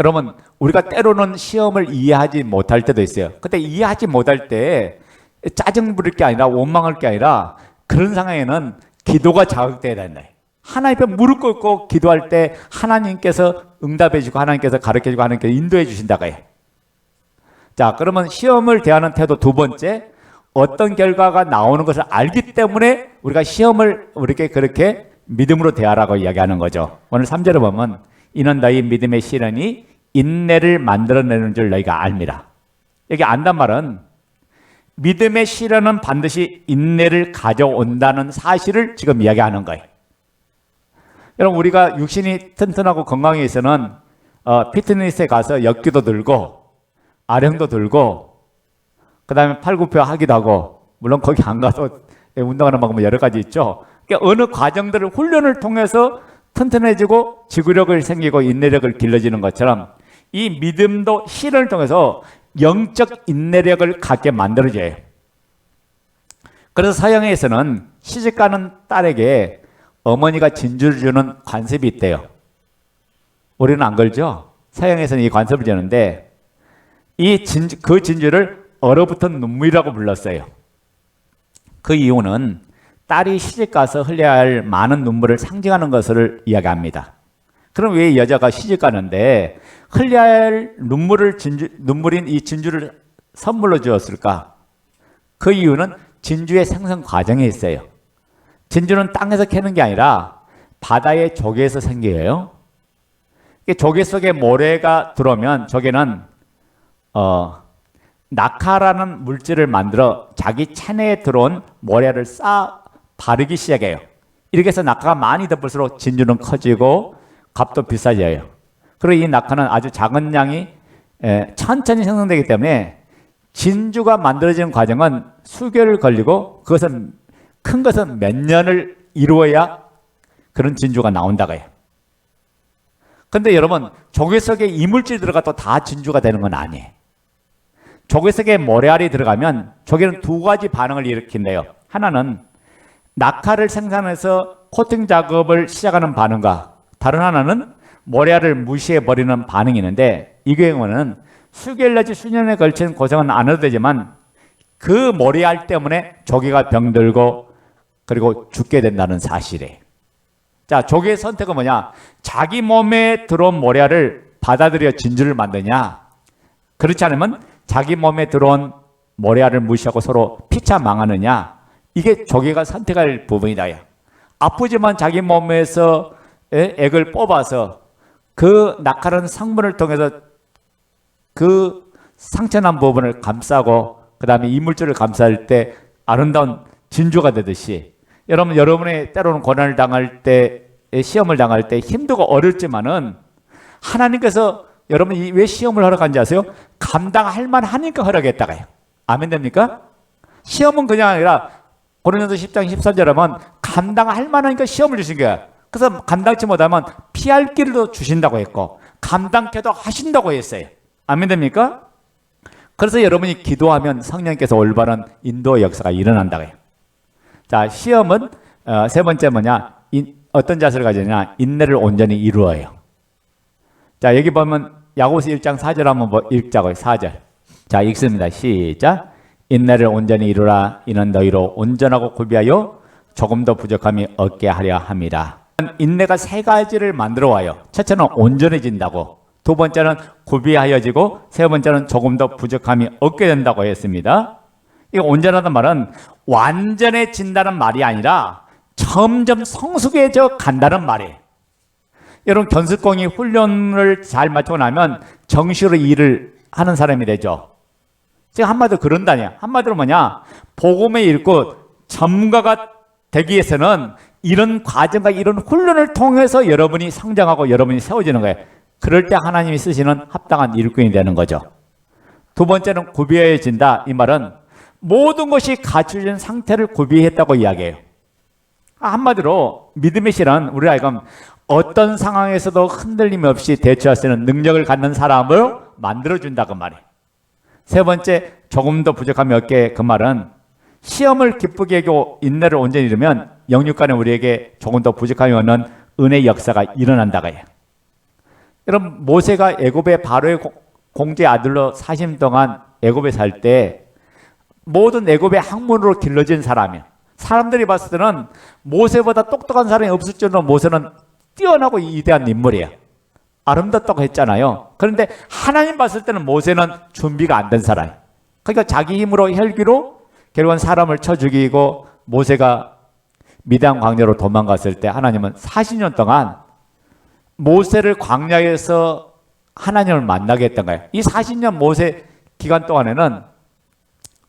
여러분 우리가 때로는 시험을 이해하지 못할 때도 있어요. 근데 이해하지 못할 때 짜증 부릴 게 아니라 원망할 게 아니라 그런 상황에는 기도가 자극돼야 된다. 하나님 앞에 무릎 꿇고 기도할 때 하나님께서 응답해 주고 하나님께서 가르쳐 주고 하나님께서 인도해 주신다고 해. 자, 그러면 시험을 대하는 태도 두 번째 어떤 결과가 나오는 것을 알기 때문에 우리가 시험을 우리에게 그렇게 믿음으로 대하라고 이야기하는 거죠. 오늘 3절에 보면 이는 너희 믿음의 시련이 인내를 만들어내는 줄 너희가 알미라. 여기 안단 말은 믿음의 시련은 반드시 인내를 가져온다는 사실을 지금 이야기하는 거예요. 여러분 우리가 육신이 튼튼하고 건강에 있어는 어, 피트니스에 가서 역기도 들고 아령도 들고 그 다음에 팔굽혀 하기도 하고 물론 거기 안 가서 운동하는 방법 여러 가지 있죠. 그러니까 어느 과정들을 훈련을 통해서 튼튼해지고 지구력을 생기고 인내력을 길러지는 것처럼 이 믿음도 시련을 통해서 영적 인내력을 갖게 만들어져요. 그래서 서양에서는 시집가는 딸에게 어머니가 진주를 주는 관습이 있대요. 우리는 안 걸죠? 서양에서는 이 관습을 주는데 이 진주, 그 진주를 얼어붙은 눈물이라고 불렀어요. 그 이유는 딸이 시집가서 흘려야 할 많은 눈물을 상징하는 것을 이야기합니다. 그럼 왜 여자가 시집가는데 흘려야 할 눈물을 진주, 눈물인 이 진주를 선물로 주었을까? 그 이유는 진주의 생성 과정에 있어요. 진주는 땅에서 캐는 게 아니라 바다의 조개에서 생겨요. 조개 속에 모래가 들어오면 조개는 어, 낙하라는 물질을 만들어 자기 체내에 들어온 모래를 쌓아 바르기 시작해요. 이렇게 해서 낙하가 많이 덮을수록 진주는 커지고 값도 비싸져요. 그리고 이 낙하는 아주 작은 양이 에, 천천히 생성되기 때문에 진주가 만들어지는 과정은 수개월 걸리고 그것은 큰 것은 몇 년을 이루어야 그런 진주가 나온다고 해요. 근데 여러분 조개 속에 이물질이 들어가도 다 진주가 되는 건 아니에요. 조개 속에 모래알이 들어가면 조개는 두 가지 반응을 일으킨대요. 하나는 낙하를 생산해서 코팅 작업을 시작하는 반응과 다른 하나는 모래알을 무시해 버리는 반응이 있는데 이 경우는 수개월 내지 수년에 걸친 고생은 안 해도 되지만 그 모래알 때문에 조개가 병들고 그리고 죽게 된다는 사실이에요. 자, 조개의 선택은 뭐냐? 자기 몸에 들어온 모래알을 받아들여 진주를 만드냐? 그렇지 않으면 자기 몸에 들어온 모래알을 무시하고 서로 피차 망하느냐? 이게 조개가 선택할 부분이다. 아프지만 자기 몸에서 액을 뽑아서 그 낙하는 성분을 통해서 그 상처난 부분을 감싸고 그 다음에 이물질을 감쌀 때 아름다운 진주가 되듯이 여러분 여러분의 때로는 고난을 당할 때 시험을 당할 때 힘들고 어렵지만은 하나님께서 여러분이 왜 시험을 허락한지 아세요? 감당할 만하니까 허락했다가요. 아멘 됩니까? 시험은 그냥 아니라 고린도서 10장 13절 하면 감당할 만하니까 시험을 주신 거야. 그래서 감당치 못하면 피할 길도 주신다고 했고 감당케도 하신다고 했어요. 아멘 됩니까? 그래서 여러분이 기도하면 성령께서 올바른 인도 역사가 일어난다고 해요. 자, 시험은 어, 세 번째 뭐냐? 인, 어떤 자세를 가지냐? 인내를 온전히 이루어요. 자, 여기 보면 야고보서 1장 4절 한번 뭐 읽자고요. 4절. 자, 읽습니다. 시작. 인내를 온전히 이루라. 이는 너희로 온전하고 구비하여 조금 더 부족함이 없게 하려 함이라. 인내가 세 가지를 만들어 와요. 첫째는 온전해진다고. 두 번째는 구비하여지고 세 번째는 조금 더 부족함이 없게 된다고 했습니다. 이 온전하단 말은 완전해진다는 말이 아니라 점점 성숙해져 간다는 말이에요. 여러분 견습공이 훈련을 잘 마치고 나면 정식으로 일을 하는 사람이 되죠. 제가 한마디로 그런다냐. 한마디로 뭐냐. 복음의 읽고 전문가가 되기 위해서는 이런 과정과 이런 훈련을 통해서 여러분이 성장하고 여러분이 세워지는 거예요. 그럴 때 하나님이 쓰시는 합당한 일꾼이 되는 거죠. 두 번째는 구비해진다. 이 말은 모든 것이 갖춰진 상태를 구비했다고 이야기해요. 한마디로 믿음의 실은 우리 알금 어떤 상황에서도 흔들림 없이 대처할 수 있는 능력을 갖는 사람을 만들어준다 그 말이에요. 세 번째 조금 더 부족함이 없게 그 말은 시험을 기쁘게 하고 인내를 온전히 이루면 영육간에 우리에게 조금 더 부족함이 없는 은혜 역사가 일어난다가 해요. 여러분 모세가 애굽의 바로의 공- 공주의 아들로 40년 동안 애굽에 살 때 모든 애굽의 학문으로 길러진 사람이야. 사람들이 봤을 때는 모세보다 똑똑한 사람이 없을 정도로 모세는 뛰어나고 위대한 인물이야. 아름답다고 했잖아요. 그런데 하나님 봤을 때는 모세는 준비가 안 된 사람. 그러니까 자기 힘으로 혈기로 결국은 사람을 쳐 죽이고 모세가 미단 광야로 도망갔을 때 하나님은 40년 동안 모세를 광야에서 하나님을 만나게 했던 거예요. 이 40년 모세 기간 동안에는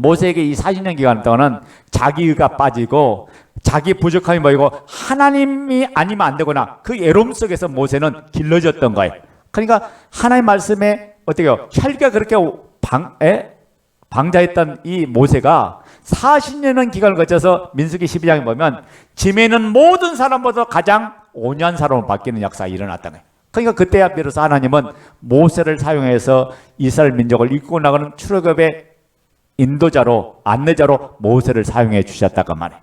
모세에게 이 40년 기간 동안은 자기가 빠지고 자기 부족함이 보이고 하나님이 아니면 안 되거나 그 애로움 속에서 모세는 길러졌던 거예요. 그러니까 하나님 말씀에 어떻게 요? 혈기가 그렇게 방, 에? 방자했던 이 모세가 40년의 기간을 거쳐서 민수기 12장에 보면 짐에는 모든 사람보다 가장 온유한 사람으로 바뀌는 역사가 일어났던 거예요. 그러니까 그때야 비로소 하나님은 모세를 사용해서 이스라엘 민족을 이끌고 나가는 출애굽의 인도자로 안내자로 모세를 사용해 주셨다고 말해.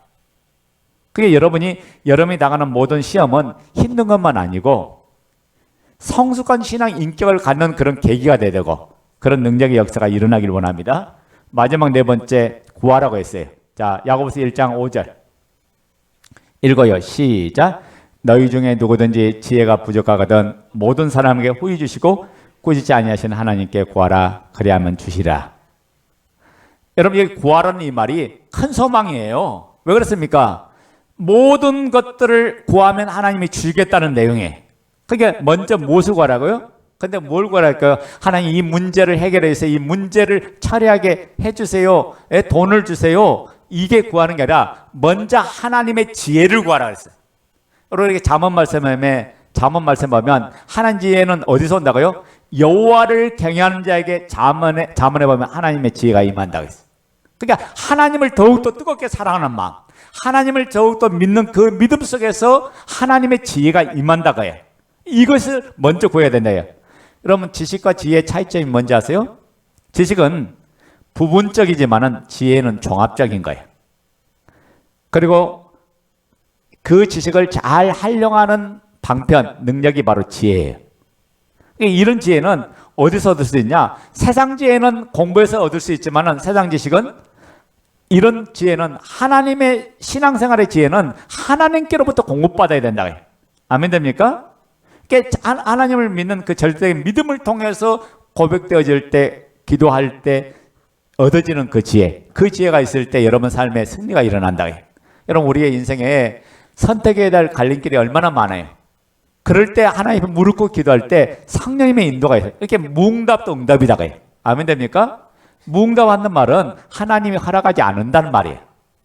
그게 여러분이 여러분이 나가는 모든 시험은 힘든 것만 아니고 성숙한 신앙 인격을 갖는 그런 계기가 돼야 되고 그런 능력의 역사가 일어나길 원합니다. 마지막 네 번째 구하라고 했어요. 자, 야고보서 1장 5절. 읽어요. 시작. 너희 중에 누구든지 지혜가 부족하거든 모든 사람에게 후히 주시고 꾸짖지 아니하시는 하나님께 구하라 그리하면 주시라. 여러분 여기 구하라는 이 말이 큰 소망이에요. 왜 그렇습니까? 모든 것들을 구하면 하나님이 주겠다는 내용이에요. 그게 먼저 무엇을 구하라고요? 근데 뭘 구하랄까요? 하나님 이 문제를 해결해서 이 문제를 처리하게 해주세요. 에, 돈을 주세요. 이게 구하는 게 아니라 먼저 하나님의 지혜를 구하라 그랬어요. 여러분 이렇게 잠언 말씀에 잠언 말씀 보면 하나님 지혜는 어디서 온다고요? 여호와를 경외하는 자에게 잠언에 잠언에 보면 하나님의 지혜가 임한다고 했어요. 그러니까 하나님을 더욱더 뜨겁게 사랑하는 마음, 하나님을 더욱더 믿는 그 믿음 속에서 하나님의 지혜가 임한다고 해요. 이것을 먼저 구해야 된다요. 여러분 지식과 지혜의 차이점이 뭔지 아세요? 지식은 부분적이지만은 지혜는 종합적인 거예요. 그리고 그 지식을 잘 활용하는 방편 능력이 바로 지혜예요. 그러니까 이런 지혜는 어디서 얻을 수 있냐? 세상 지혜는 공부해서 얻을 수 있지만은 세상 지식은 이런 지혜는 하나님의 신앙생활의 지혜는 하나님께로부터 공급받아야 된다. 아멘 됩니까? 그러니까 하- 하나님을 믿는 그 절대적인 믿음을 통해서 고백되어질 때, 기도할 때 얻어지는 그 지혜, 그 지혜가 있을 때 여러분 삶에 승리가 일어난다. 여러분 우리의 인생에 선택해야 될 갈림길이 얼마나 많아요. 그럴 때 하나님을 무릎 꿇고 기도할 때 성령님의 인도가 있어요. 이렇게 무응답도 응답이다. 그래요. 아멘 됩니까? 무응답하는 말은 하나님이 허락하지 않는다는 말이에요.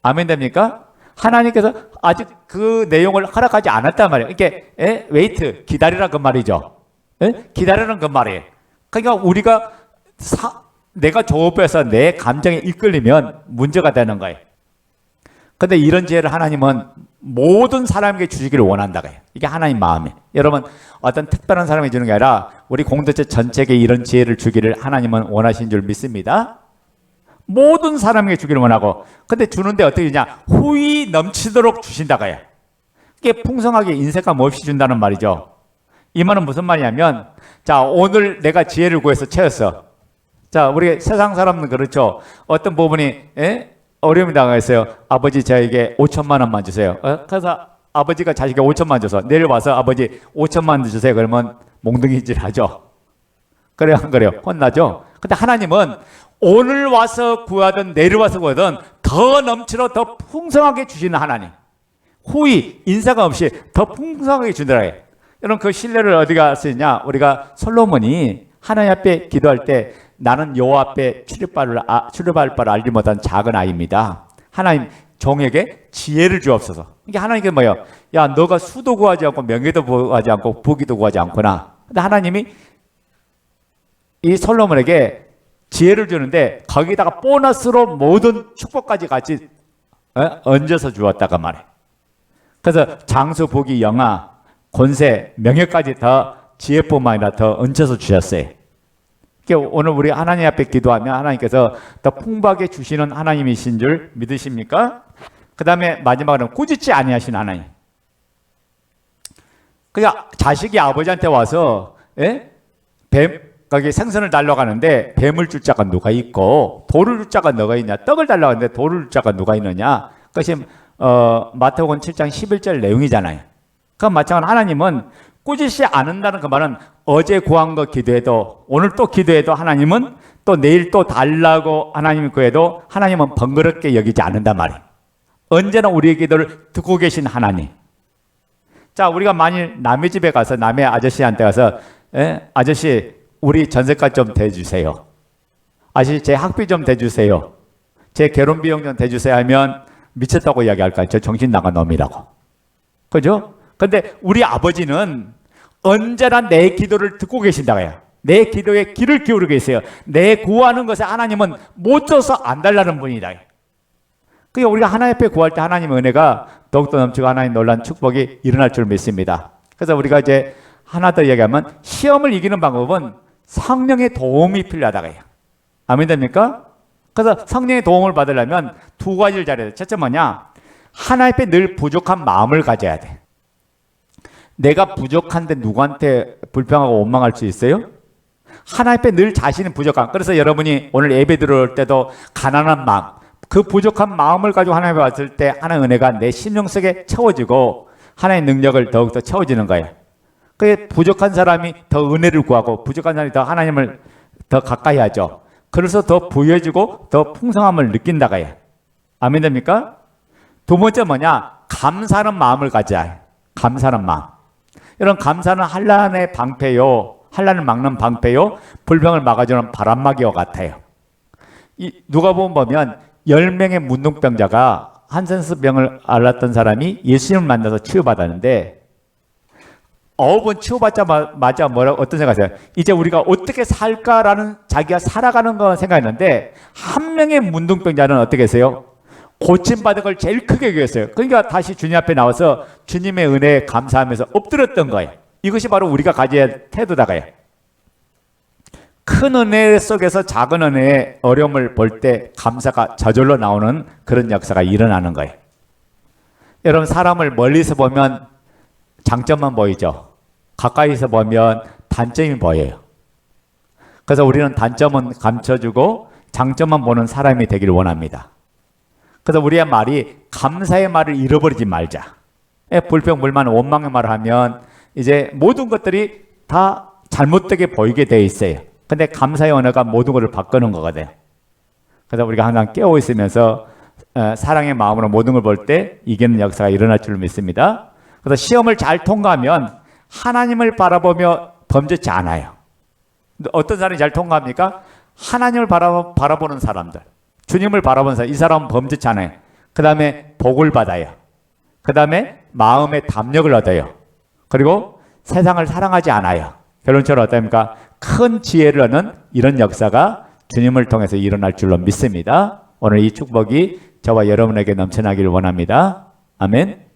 아멘 됩니까? 하나님께서 아직 그 내용을 허락하지 않았단 말이에요. 이렇게 에? 웨이트 기다리라 그 말이죠. 에? 기다리는 그 말이에요. 그러니까 우리가 사- 내가 조업해서 내 감정에 이끌리면 문제가 되는 거예요. 근데 이런 지혜를 하나님은 모든 사람에게 주시기를 원한다고 해요. 이게 하나님 마음이에요. 여러분, 어떤 특별한 사람이 주는 게 아니라 우리 공동체 전체에게 이런 지혜를 주기를 하나님은 원하신 줄 믿습니다. 모든 사람에게 주기를 원하고, 근데 주는데 어떻게 되냐? 후이 넘치도록 주신다고 해요. 이게 풍성하게 인색감 없이 준다는 말이죠. 이 말은 무슨 말이냐면, 자, 오늘 내가 지혜를 구해서 채웠어. 자, 우리 세상 사람은 그렇죠. 어떤 부분이 에? 어려움이 당했어요. 아버지 저에게 5천만 원만 주세요. 어? 그래서 아버지가 자식에게 5천만 원 줘서 내일 와서 아버지 5천만 원 주세요. 그러면 몽둥이질 하죠. 그래요, 안 그래요? 혼나죠? 근데 하나님은 오늘 와서 구하든 내일 와서 구하든 더 넘치러 더 풍성하게 주시는 하나님. 후이, 인사가 없이 더 풍성하게 주더라고요. 여러분 그 신뢰를 어디가 쓰냐? 우리가 솔로몬이 하나님 앞에 기도할 때 나는 여호와 앞에 출입발을 아, 출입할 바를 알지 못한 작은 아이입니다. 하나님 종에게 지혜를 주옵소서. 이게 하나님께 뭐예요? 야, 너가 수도 구하지 않고 명예도 구하지 않고 부귀도 구하지 않구나. 근데 하나님이 이 솔로몬에게 지혜를 주는데 거기다가 보너스로 모든 축복까지 같이 어? 얹어서 주었다가 말해. 그래서 장수, 부귀, 영화, 권세, 명예까지 더 지혜뿐만 아니라 더 얹혀서 주셨어요. 그러니까 오늘 우리 하나님 앞에 기도하면 하나님께서 더 풍부하게 주시는 하나님이신 줄 믿으십니까? 그 다음에 마지막으로 꾸짖지 아니하신 하나님. 그냥 자식이 아버지한테 와서 예? 뱀 거기 생선을 달러 가는데 뱀을 줄 자가 누가 있고 돌을 줄 자가 누가 있냐? 떡을 달러 가는데 돌을 줄 자가 누가 있느냐? 그것이 어, 마태복음 7장 11절 내용이잖아요. 그 마찬가지로 하나님은 꾸짖지 않는다는 그 말은 어제 구한 거 기도해도 오늘 또 기도해도 하나님은 또 내일 또 달라고 하나님이 구해도 하나님은 번거롭게 여기지 않는단 말이에요. 언제나 우리의 기도를 듣고 계신 하나님. 자, 우리가 만일 남의 집에 가서 남의 아저씨한테 가서 에? 아저씨 우리 전세값 좀 대주세요. 아저씨 제 학비 좀 대주세요. 제 결혼 비용 좀 대주세요 하면 미쳤다고 이야기할까요? 저 정신 나간 놈이라고. 그죠? 근데 우리 아버지는 언제나 내 기도를 듣고 계신다고요. 내 기도에 귀를 기울이고 계세요. 내 구하는 것에 하나님은 못 줘서 안 달라는 분이다. 그러니까 우리가 하나님 앞에 구할 때 하나님의 은혜가 더욱더 넘치고 하나님 놀란 축복이 일어날 줄 믿습니다. 그래서 우리가 이제 하나 더 얘기하면 시험을 이기는 방법은 성령의 도움이 필요하다고 해요. 아멘 됩니까? 그래서 성령의 도움을 받으려면 두 가지를 잘해야 돼. 첫째 뭐냐? 하나님 앞에 늘 부족한 마음을 가져야 돼. 내가 부족한데 누구한테 불평하고 원망할 수 있어요? 하나님 앞에 늘 자신은 부족한. 그래서 여러분이 오늘 예배 들어올 때도 가난한 마음, 그 부족한 마음을 가지고 하나님에 왔을 때 하나의 은혜가 내 심령 속에 채워지고 하나의 능력을 더욱더 채워지는 거예요. 그 부족한 사람이 더 은혜를 구하고 부족한 사람이 더 하나님을 더 가까이 하죠. 그래서 더 부여지고 더 풍성함을 느낀다고 해요. 아멘 됩니까? 두 번째 뭐냐? 감사하는 마음을 가져야 해요. 감사하는 마음. 이런 감사는 한란의 방패요. 한란을 막는 방패요. 불병을 막아주는 바람막이와 같아요. 이 누가복음 보면 10명의 문둥병자가 한센스 병을 앓았던 사람이 예수님을 만나서 치유받았는데 번 치유받자마자 뭐라 어떤 생각하세요? 이제 우리가 어떻게 살까라는 자기가 살아가는 거 생각했는데 한 명의 문둥병자는 어떻게 했어요? 고침받은 걸 제일 크게 여겼어요. 그러니까 다시 주님 앞에 나와서 주님의 은혜에 감사하면서 엎드렸던 거예요. 이것이 바로 우리가 가져야 할 태도다가요. 큰 은혜 속에서 작은 은혜의 어려움을 볼 때 감사가 저절로 나오는 그런 역사가 일어나는 거예요. 여러분 사람을 멀리서 보면 장점만 보이죠. 가까이서 보면 단점이 보여요. 그래서 우리는 단점은 감춰주고 장점만 보는 사람이 되기를 원합니다. 그래서 우리의 말이 감사의 말을 잃어버리지 말자. 예, 불평, 불만, 원망의 말을 하면 이제 모든 것들이 다 잘못되게 보이게 돼 있어요. 근데 감사의 언어가 모든 것을 바꾸는 거거든요. 그래서 우리가 항상 깨어 있으면서 어, 사랑의 마음으로 모든 걸 볼 때 이기는 역사가 일어날 줄 믿습니다. 그래서 시험을 잘 통과하면 하나님을 바라보며 범죄치 않아요. 어떤 사람이 잘 통과합니까? 하나님을 바라, 바라보는 사람들. 주님을 바라보는 사람. 이 사람은 범죄치 않아요. 그 다음에 복을 받아요. 그 다음에 마음의 담력을 얻어요. 그리고 세상을 사랑하지 않아요. 결론적으로 어떻습니까? 큰 지혜를 얻는 이런 역사가 주님을 통해서 일어날 줄로 믿습니다. 오늘 이 축복이 저와 여러분에게 넘쳐나기를 원합니다. 아멘.